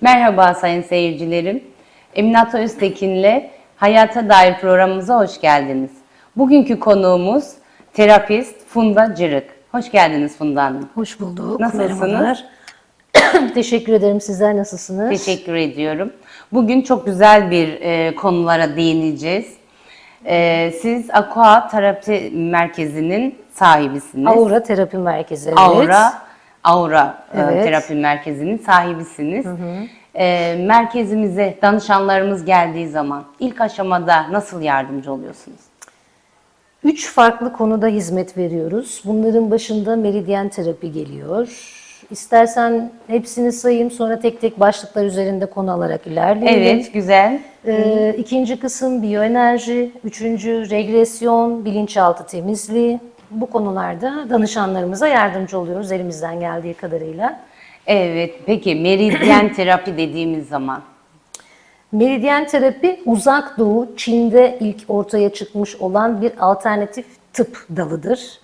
Merhaba sayın seyircilerim. Eminat Öztekin'le Hayata Dair programımıza hoş geldiniz. Bugünkü konuğumuz terapist Funda Cırık. Hoş geldiniz Funda Hanım. Hoş bulduk. Nasılsınız? Merhabalar. Teşekkür ederim. Sizler nasılsınız? Teşekkür ediyorum. Bugün çok güzel bir e, konulara değineceğiz. E, siz Aqua Terapi Merkezi'nin sahibisiniz. Aura Terapi Merkezi. Evet. Aura, Aura e, Evet. Terapi Merkezi'nin sahibisiniz. E, merkezimize danışanlarımız geldiği zaman ilk aşamada nasıl yardımcı oluyorsunuz? Üç farklı konuda hizmet veriyoruz. Bunların başında meridyen terapi geliyor. İstersen hepsini sayayım sonra tek tek başlıklar üzerinde konu alarak ilerleyelim. Evet, güzel. Ee, ikinci kısım biyoenerji, üçüncü regresyon, bilinçaltı temizliği. Bu konularda danışanlarımıza yardımcı oluyoruz elimizden geldiği kadarıyla. Evet, peki meridyen terapi dediğimiz zaman Meridyen terapi uzak doğu Çin'de ilk ortaya çıkmış olan bir alternatif tıp dalıdır.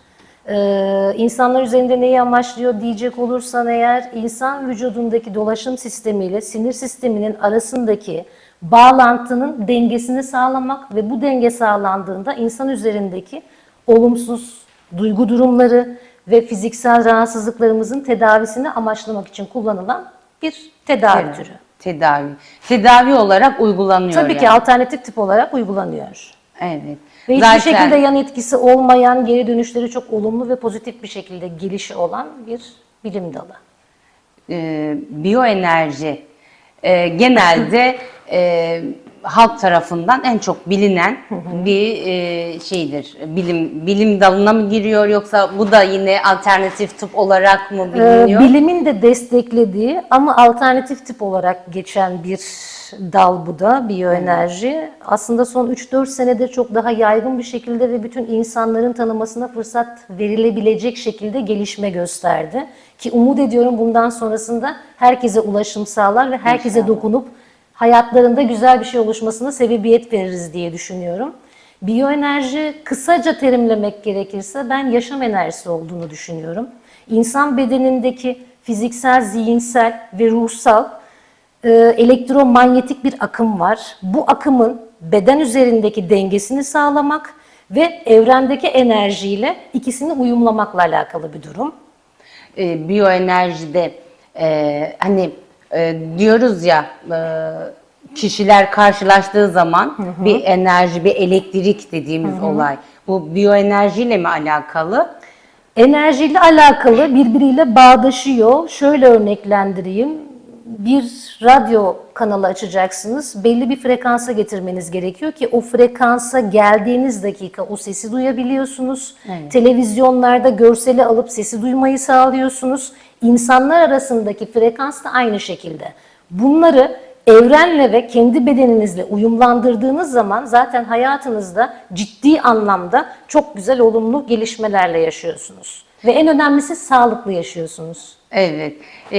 Ee, insanlar üzerinde neyi amaçlıyor diyecek olursan eğer insan vücudundaki dolaşım sistemiyle sinir sisteminin arasındaki bağlantının dengesini sağlamak ve bu denge sağlandığında insan üzerindeki olumsuz duygu durumları ve fiziksel rahatsızlıklarımızın tedavisini amaçlamak için kullanılan bir tedavi türü. tedavi. Tedavi olarak uygulanıyor Tabii ki yani. alternatif tip olarak uygulanıyor. Evet. Ve hiçbir Zaten şekilde yan etkisi olmayan, geri dönüşleri çok olumlu ve pozitif bir şekilde gelişi olan bir bilim dalı. e, biyoenerji e, genelde e, halk tarafından en çok bilinen bir e, şeydir. Bilim bilim dalına mı giriyor yoksa bu da yine alternatif tıp olarak mı Ee, biliniyor? bilimin de desteklediği ama alternatif tip olarak geçen bir dal bu da biyoenerji. Aslında son 3-4 senedir çok daha yaygın bir şekilde ve bütün insanların tanımasına fırsat verilebilecek şekilde gelişme gösterdi. Ki umut ediyorum bundan sonrasında herkese ulaşım sağlar ve herkese dokunup hayatlarında güzel bir şey oluşmasına sebebiyet veririz diye düşünüyorum. Biyoenerji kısaca terimlemek gerekirse ben yaşam enerjisi olduğunu düşünüyorum. İnsan bedenindeki fiziksel, zihinsel ve ruhsal e, elektromanyetik bir akım var. Bu akımın beden üzerindeki dengesini sağlamak ve evrendeki enerjiyle ikisini uyumlamakla alakalı bir durum. e, biyoenerjide e, hani e, diyoruz ya e, kişiler karşılaştığı zaman bir enerji, bir elektrik dediğimiz olay. Bu biyoenerjiyle mi alakalı? Enerjiyle alakalı birbiriyle bağdaşıyor. Şöyle örneklendireyim. Bir radyo kanalı açacaksınız. Belli bir frekansa getirmeniz gerekiyor ki o frekansa geldiğiniz dakika o sesi duyabiliyorsunuz. Televizyonlarda görseli alıp sesi duymayı sağlıyorsunuz. İnsanlar arasındaki frekans da aynı şekilde. Bunları evrenle ve kendi bedeninizle uyumlandırdığınız zaman zaten hayatınızda ciddi anlamda çok güzel olumlu gelişmelerle yaşıyorsunuz. Ve en önemlisi sağlıklı yaşıyorsunuz. Evet. E,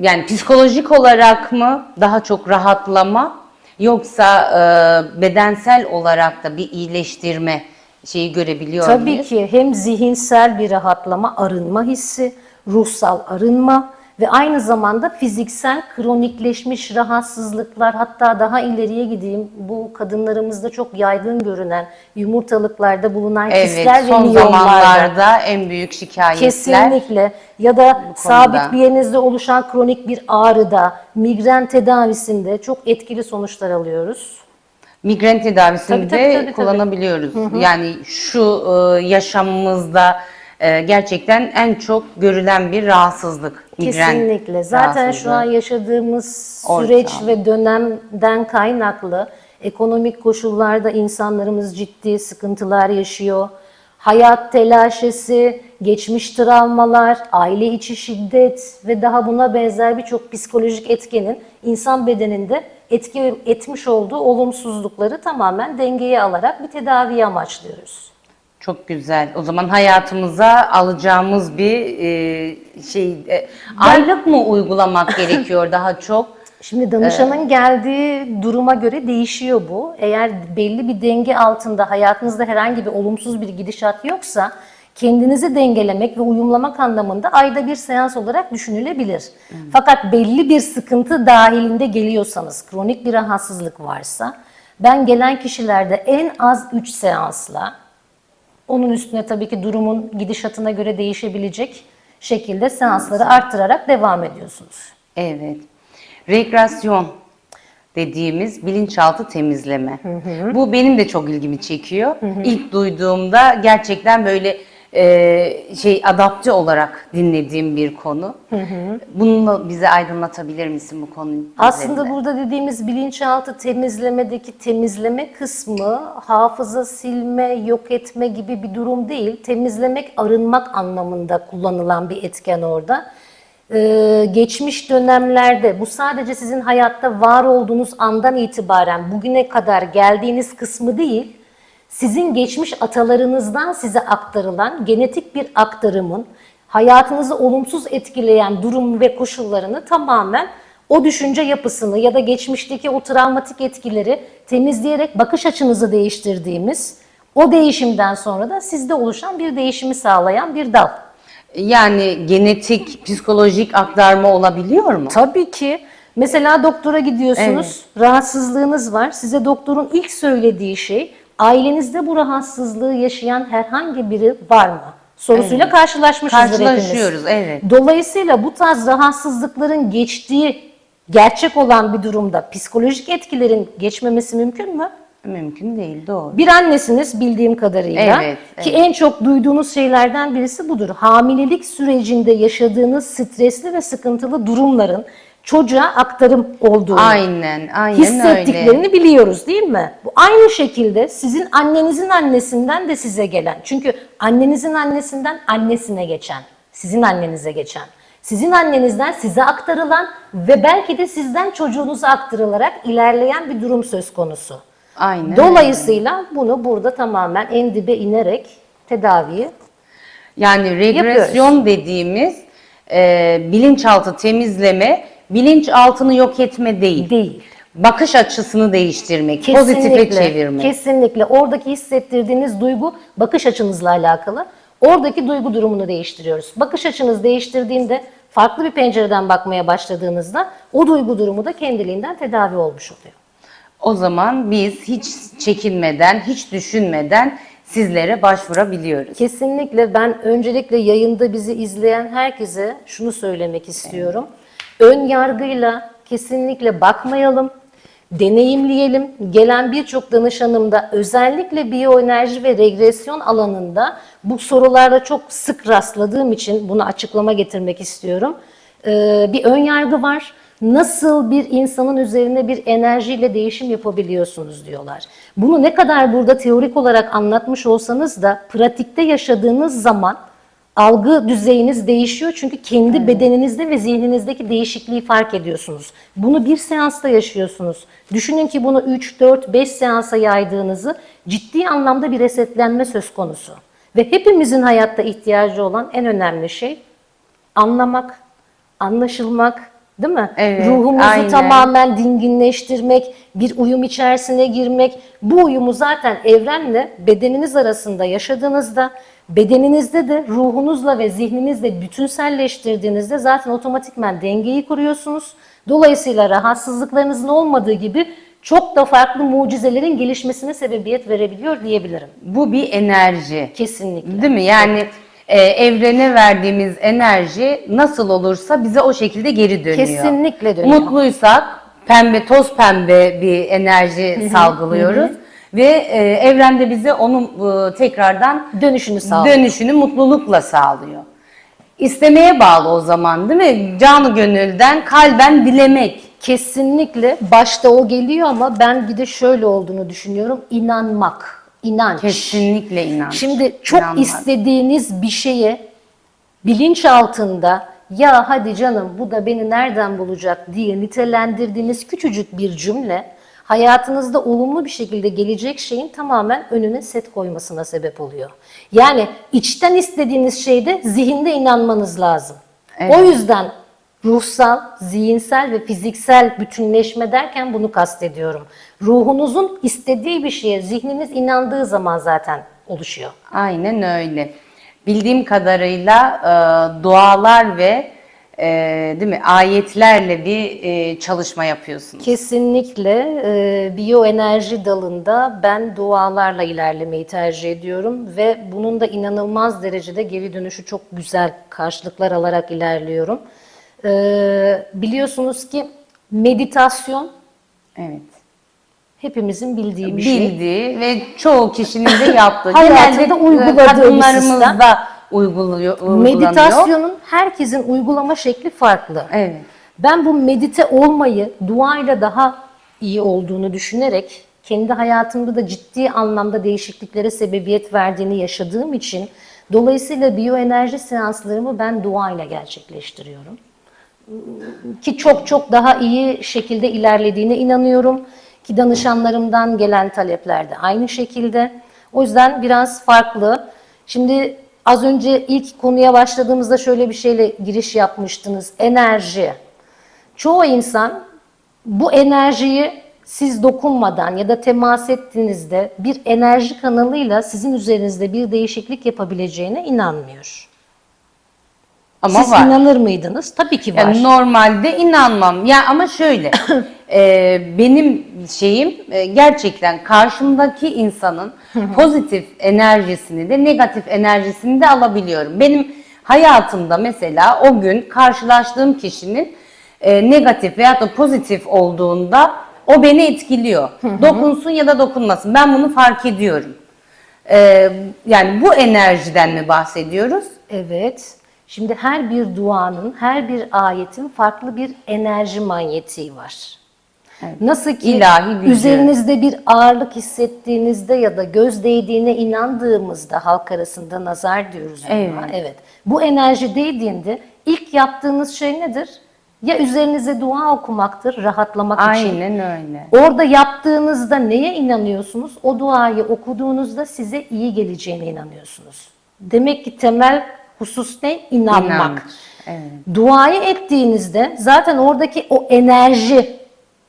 yani psikolojik olarak mı daha çok rahatlama yoksa e, bedensel olarak da bir iyileştirme şeyi görebiliyor Tabii muyuz? ki hem zihinsel bir rahatlama, arınma hissi, ruhsal arınma ve aynı zamanda fiziksel kronikleşmiş rahatsızlıklar hatta daha ileriye gideyim bu kadınlarımızda çok yaygın görünen yumurtalıklarda bulunan Evet, kistler ve son zamanlarda en büyük şikayetler. Kesinlikle. Ya da sabit bir yerinizde oluşan kronik bir ağrıda, migren tedavisinde çok etkili sonuçlar alıyoruz. Migren tedavisinde Tabii, tabii, tabii, tabii. kullanabiliyoruz. Yani şu e, yaşamımızda e, gerçekten en çok görülen bir rahatsızlık. Migren Kesinlikle. Zaten şu an yaşadığımız Ortam. süreç ve dönemden kaynaklı ekonomik koşullarda insanlarımız ciddi sıkıntılar yaşıyor. Hayat telaşesi, geçmiş travmalar, aile içi şiddet ve daha buna benzer birçok psikolojik etkenin insan bedeninde etki etmiş olduğu olumsuzlukları tamamen dengeye alarak bir tedaviyi amaçlıyoruz. Çok güzel. O zaman hayatımıza alacağımız bir e, şey e, aylık mı uygulamak gerekiyor daha çok? Şimdi danışanın geldiği duruma göre değişiyor bu. Eğer belli bir denge altında hayatınızda herhangi bir olumsuz bir gidişat yoksa kendinizi dengelemek ve uyumlamak anlamında ayda bir seans olarak düşünülebilir. Fakat belli bir sıkıntı dahilinde geliyorsanız, kronik bir rahatsızlık varsa, ben gelen kişilerde en az 3 seansla, onun üstüne tabii ki durumun gidişatına göre değişebilecek şekilde seansları arttırarak devam ediyorsunuz. Evet. Regresyon dediğimiz bilinçaltı temizleme. Bu benim de çok ilgimi çekiyor. İlk duyduğumda gerçekten böyle e, şey adapte olarak dinlediğim bir konu. Bununla bize aydınlatabilir misin bu konuyu? Aslında üzerinde? burada dediğimiz bilinçaltı temizlemedeki temizleme kısmı hafıza silme, yok etme gibi bir durum değil. Temizlemek, arınmak anlamında kullanılan bir etken orada. Ee, geçmiş dönemlerde bu sadece sizin hayatta var olduğunuz andan itibaren bugüne kadar geldiğiniz kısmı değil, sizin geçmiş atalarınızdan size aktarılan genetik bir aktarımın hayatınızı olumsuz etkileyen durum ve koşullarını tamamen o düşünce yapısını ya da geçmişteki o travmatik etkileri temizleyerek bakış açınızı değiştirdiğimiz o değişimden sonra da sizde oluşan bir değişimi sağlayan bir dal. Yani genetik, psikolojik aktarma olabiliyor mu? Tabii ki. Mesela doktora gidiyorsunuz, rahatsızlığınız var. Size doktorun ilk söylediği şey, ailenizde bu rahatsızlığı yaşayan herhangi biri var mı? Sorusuyla karşılaşmışızdır hepimiz. Karşılaşıyoruz, evet. Dolayısıyla bu tarz rahatsızlıkların geçtiği gerçek olan bir durumda psikolojik etkilerin geçmemesi mümkün mü? Mümkün değil, doğru. Bir annesiniz bildiğim kadarıyla Evet, ki evet. en çok duyduğunuz şeylerden birisi budur. Hamilelik sürecinde yaşadığınız stresli ve sıkıntılı durumların çocuğa aktarım olduğunu, Aynen, aynen hissettiklerini öyle. biliyoruz değil mi? Bu aynı şekilde sizin annenizin annesinden de size gelen. Çünkü annenizin annesinden annesine geçen, sizin annenize geçen. Sizin annenizden size aktarılan ve belki de sizden çocuğunuza aktarılarak ilerleyen bir durum söz konusu. Aynen. Dolayısıyla bunu burada tamamen en dibe inerek tedaviyi Yani regresyon dediğimiz e, bilinçaltı temizleme, bilinçaltını yok etme değil. değil. Bakış açısını değiştirmek, pozitife çevirmek. Kesinlikle. Oradaki hissettirdiğiniz duygu bakış açınızla alakalı. Oradaki duygu durumunu değiştiriyoruz. Bakış açınız değiştirdiğinde farklı bir pencereden bakmaya başladığınızda o duygu durumu da kendiliğinden tedavi olmuş oluyor. O zaman biz hiç çekinmeden, hiç düşünmeden sizlere başvurabiliyoruz. Kesinlikle ben öncelikle yayında bizi izleyen herkese şunu söylemek istiyorum. Ön yargıyla kesinlikle bakmayalım, deneyimleyelim. Gelen birçok danışanımda özellikle biyoenerji ve regresyon alanında bu sorularda çok sık rastladığım için bunu açıklama getirmek istiyorum. Ee, bir ön yargı var. Nasıl bir insanın üzerine bir enerjiyle değişim yapabiliyorsunuz diyorlar. Bunu ne kadar burada teorik olarak anlatmış olsanız da pratikte yaşadığınız zaman algı düzeyiniz değişiyor çünkü kendi bedeninizde ve zihninizdeki değişikliği fark ediyorsunuz. Bunu bir seansta yaşıyorsunuz. Düşünün ki bunu 3, 4, 5 seansa yaydığınızı ciddi anlamda bir resetlenme söz konusu. Ve hepimizin hayatta ihtiyacı olan en önemli şey anlamak, anlaşılmak, değil mi? Evet, Ruhumuzu aynen. tamamen dinginleştirmek, bir uyum içerisine girmek. Bu uyumu zaten evrenle bedeniniz arasında yaşadığınızda, bedeninizde de ruhunuzla ve zihninizle bütünselleştirdiğinizde zaten otomatikman dengeyi kuruyorsunuz. Dolayısıyla rahatsızlıklarınızın olmadığı gibi çok da farklı mucizelerin gelişmesine sebebiyet verebiliyor diyebilirim. Bu bir enerji. Kesinlikle. Değil mi? Yani e, evrene verdiğimiz enerji nasıl olursa bize o şekilde geri dönüyor. Kesinlikle dönüyor. Mutluysak pembe, toz pembe bir enerji salgılıyoruz. Ve e, evrende bize onun e, tekrardan Dönüşünü sağlıyor. dönüşünü mutlulukla sağlıyor. İstemeye bağlı o zaman değil mi? Canı gönülden, kalben dilemek. Kesinlikle başta o geliyor ama ben bir de şöyle olduğunu düşünüyorum. İnanmak, inanç. Kesinlikle inanç. Şimdi çok İnanmak. istediğiniz bir şeye bilinç altında ya hadi canım bu da beni nereden bulacak diye nitelendirdiğiniz küçücük bir cümle hayatınızda olumlu bir şekilde gelecek şeyin tamamen önüne set koymasına sebep oluyor. Yani içten istediğiniz şeyde zihinde inanmanız lazım. Evet. O yüzden ruhsal, zihinsel ve fiziksel bütünleşme derken bunu kastediyorum. Ruhunuzun istediği bir şeye zihniniz inandığı zaman zaten oluşuyor. Aynen öyle. bildiğim kadarıyla e, dualar ve e, değil mi ayetlerle bir e, çalışma yapıyorsunuz. Kesinlikle e, biyoenerji dalında ben dualarla ilerlemeyi tercih ediyorum ve bunun da inanılmaz derecede geri dönüşü çok güzel karşılıklar alarak ilerliyorum. E, biliyorsunuz ki meditasyon Evet. hepimizin bildiği bir şey. Bildiği ve çoğu kişinin de yaptığı. Hayatında e, uyguladığı bir sistem. Uyguluyor, uygulanıyor. Meditasyonun herkesin uygulama şekli farklı. Evet. Ben bu medite olmayı duayla daha iyi olduğunu düşünerek kendi hayatımda da ciddi anlamda değişikliklere sebebiyet verdiğini yaşadığım için dolayısıyla biyoenerji seanslarımı ben duayla gerçekleştiriyorum. Ki çok çok daha iyi şekilde ilerlediğine inanıyorum. Ki danışanlarımdan gelen talepler de aynı şekilde. O yüzden biraz farklı. Şimdi az önce ilk konuya başladığımızda şöyle bir şeyle giriş yapmıştınız. Enerji. Çoğu insan bu enerjiyi siz dokunmadan ya da temas ettiğinizde bir enerji kanalıyla sizin üzerinizde bir değişiklik yapabileceğine inanmıyor. Ama Siz var. inanır mıydınız? Tabii ki var. Yani normalde inanmam. Ya ama şöyle, e, benim şeyim e, gerçekten karşımdaki insanın pozitif enerjisini de negatif enerjisini de alabiliyorum. Benim hayatımda mesela o gün karşılaştığım kişinin e, negatif veyahut da pozitif olduğunda o beni etkiliyor. Dokunsun ya da dokunmasın. Ben bunu fark ediyorum. E, yani bu enerjiden mi bahsediyoruz? Evet. Şimdi her bir duanın, her bir ayetin farklı bir enerji manyetiği var. Nasıl ki İlahi gücü. üzerinizde bir ağırlık hissettiğinizde ya da göz değdiğine inandığımızda halk arasında nazar diyoruz buna. Evet. evet. Bu enerji değdiğinde ilk yaptığınız şey nedir? Ya üzerinize dua okumaktır, rahatlamak için. Aynen öyle. Orada yaptığınızda neye inanıyorsunuz? O duayı okuduğunuzda size iyi geleceğine inanıyorsunuz. Demek ki temel husus ne? İnanmak. İnanç, evet. Duayı ettiğinizde zaten oradaki o enerji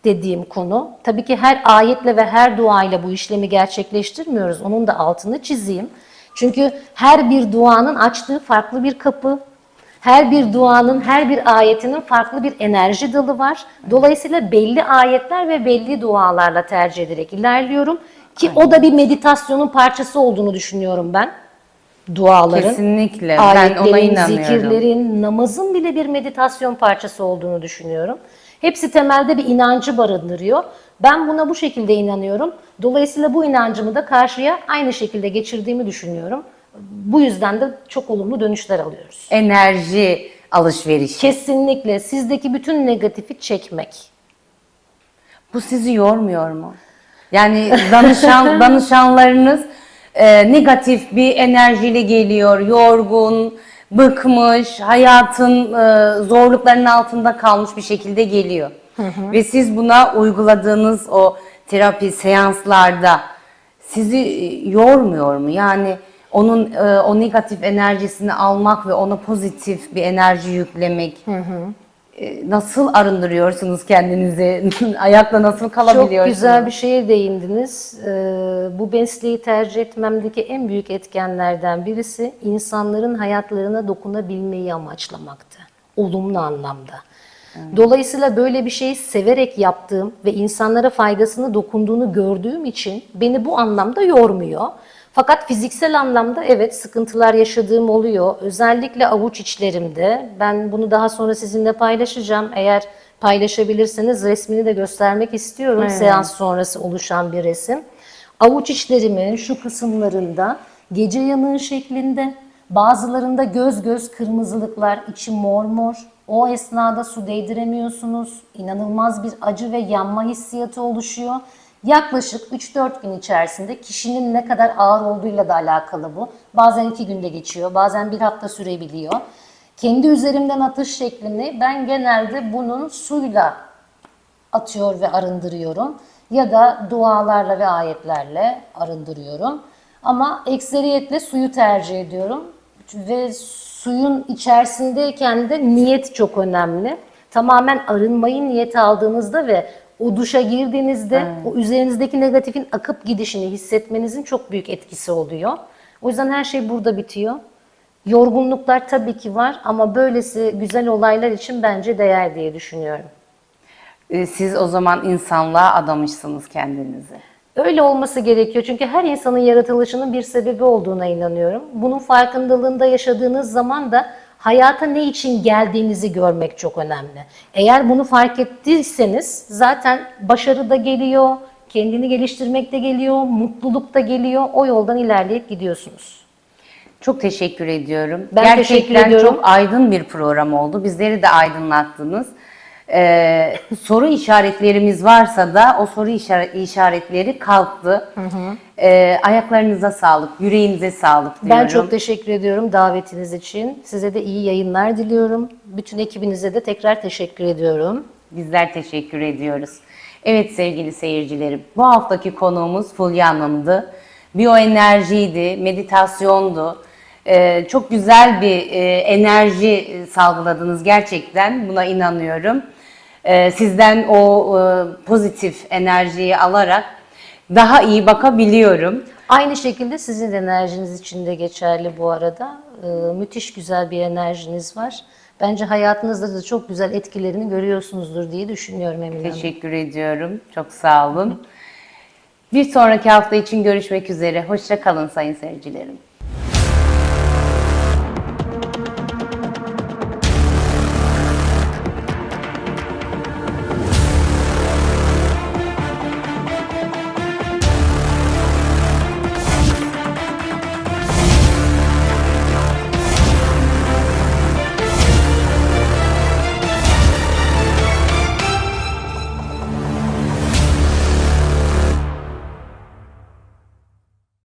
dediğim konu, tabii ki her ayetle ve her duayla bu işlemi gerçekleştirmiyoruz. Onun da altını çizeyim. Çünkü her bir duanın açtığı farklı bir kapı, her bir duanın, her bir ayetinin farklı bir enerji dalı var. Dolayısıyla belli ayetler ve belli dualarla tercih ederek ilerliyorum. Ki o da bir meditasyonun parçası olduğunu düşünüyorum ben. Duaların, Kesinlikle. Ben ona ayetlerin, inanıyorum. zikirlerin, namazın bile bir meditasyon parçası olduğunu düşünüyorum. Hepsi temelde bir inancı barındırıyor. Ben buna bu şekilde inanıyorum. Dolayısıyla bu inancımı da karşıya aynı şekilde geçirdiğimi düşünüyorum. Bu yüzden de çok olumlu dönüşler alıyoruz. Enerji alışverişi. Kesinlikle sizdeki bütün negatifi çekmek. Bu sizi yormuyor mu? Yani danışan danışanlarınız e, negatif bir enerjiyle geliyor, yorgun, bıkmış, hayatın e, zorluklarının altında kalmış bir şekilde geliyor. Ve siz buna uyguladığınız o terapi seanslarda sizi e, yormuyor mu? Yani onun e, o negatif enerjisini almak ve ona pozitif bir enerji yüklemek. E, Nasıl arındırıyorsunuz kendinizi? Ayakta nasıl kalabiliyorsunuz? Çok güzel bir şeye değindiniz. Ee, bu mesleği tercih etmemdeki en büyük etkenlerden birisi insanların hayatlarına dokunabilmeyi amaçlamaktı. Olumlu anlamda. Dolayısıyla böyle bir şeyi severek yaptığım ve insanlara faydasını dokunduğunu gördüğüm için beni bu anlamda yormuyor. Fakat fiziksel anlamda evet sıkıntılar yaşadığım oluyor. Özellikle avuç içlerimde. Ben bunu daha sonra sizinle paylaşacağım. Eğer paylaşabilirseniz resmini de göstermek istiyorum. Seans sonrası oluşan bir resim. Avuç içlerimin şu kısımlarında gece yanığı şeklinde, bazılarında göz göz kırmızılıklar, içi mor mor. O esnada su değdiremiyorsunuz. İnanılmaz bir acı ve yanma hissiyatı oluşuyor. Yaklaşık 3-4 gün içerisinde kişinin ne kadar ağır olduğuyla da alakalı bu. Bazen 2 günde geçiyor, bazen bir hafta sürebiliyor. Kendi üzerimden atış şeklini ben genelde bunun suyla atıyor ve arındırıyorum. Ya da dualarla ve ayetlerle arındırıyorum. Ama ekseriyetle suyu tercih ediyorum. Ve suyun içerisindeyken de niyet çok önemli. Tamamen arınmayı niyet aldığınızda ve o duşa girdiğinizde o üzerinizdeki negatifin akıp gidişini hissetmenizin çok büyük etkisi oluyor. O yüzden her şey burada bitiyor. Yorgunluklar tabii ki var ama böylesi güzel olaylar için bence değer diye düşünüyorum. Ee, Siz o zaman insanlığa adamışsınız kendinizi. Öyle olması gerekiyor çünkü her insanın yaratılışının bir sebebi olduğuna inanıyorum. Bunun farkındalığında yaşadığınız zaman da hayata ne için geldiğinizi görmek çok önemli. Eğer bunu fark ettiyseniz zaten başarı da geliyor, kendini geliştirmek de geliyor, mutluluk da geliyor. O yoldan ilerleyip gidiyorsunuz. Çok teşekkür ediyorum. Ben Gerçekten teşekkür ediyorum. çok aydın bir program oldu. Bizleri de aydınlattınız. Ee, soru işaretlerimiz varsa da o soru işare- işaretleri kalktı. Ee, ayaklarınıza sağlık, yüreğinize sağlık diyorum. Ben çok teşekkür ediyorum davetiniz için. Size de iyi yayınlar diliyorum. Bütün ekibinize de tekrar teşekkür ediyorum. Bizler teşekkür ediyoruz. Evet sevgili seyircilerim, bu haftaki konuğumuz Fulya Hanım'dı. Biyoenerjiydi, meditasyondu. Ee, çok güzel bir e, enerji e, salgıladınız gerçekten, buna inanıyorum. Ee, sizden o e, pozitif enerjiyi alarak daha iyi bakabiliyorum. Aynı şekilde sizin de enerjiniz için de geçerli bu arada. Ee, müthiş güzel bir enerjiniz var. Bence hayatınızda da çok güzel etkilerini görüyorsunuzdur diye düşünüyorum Emine Hanım. Teşekkür ediyorum, çok sağ olun. Bir sonraki hafta için görüşmek üzere. Hoşça kalın sayın seyircilerim.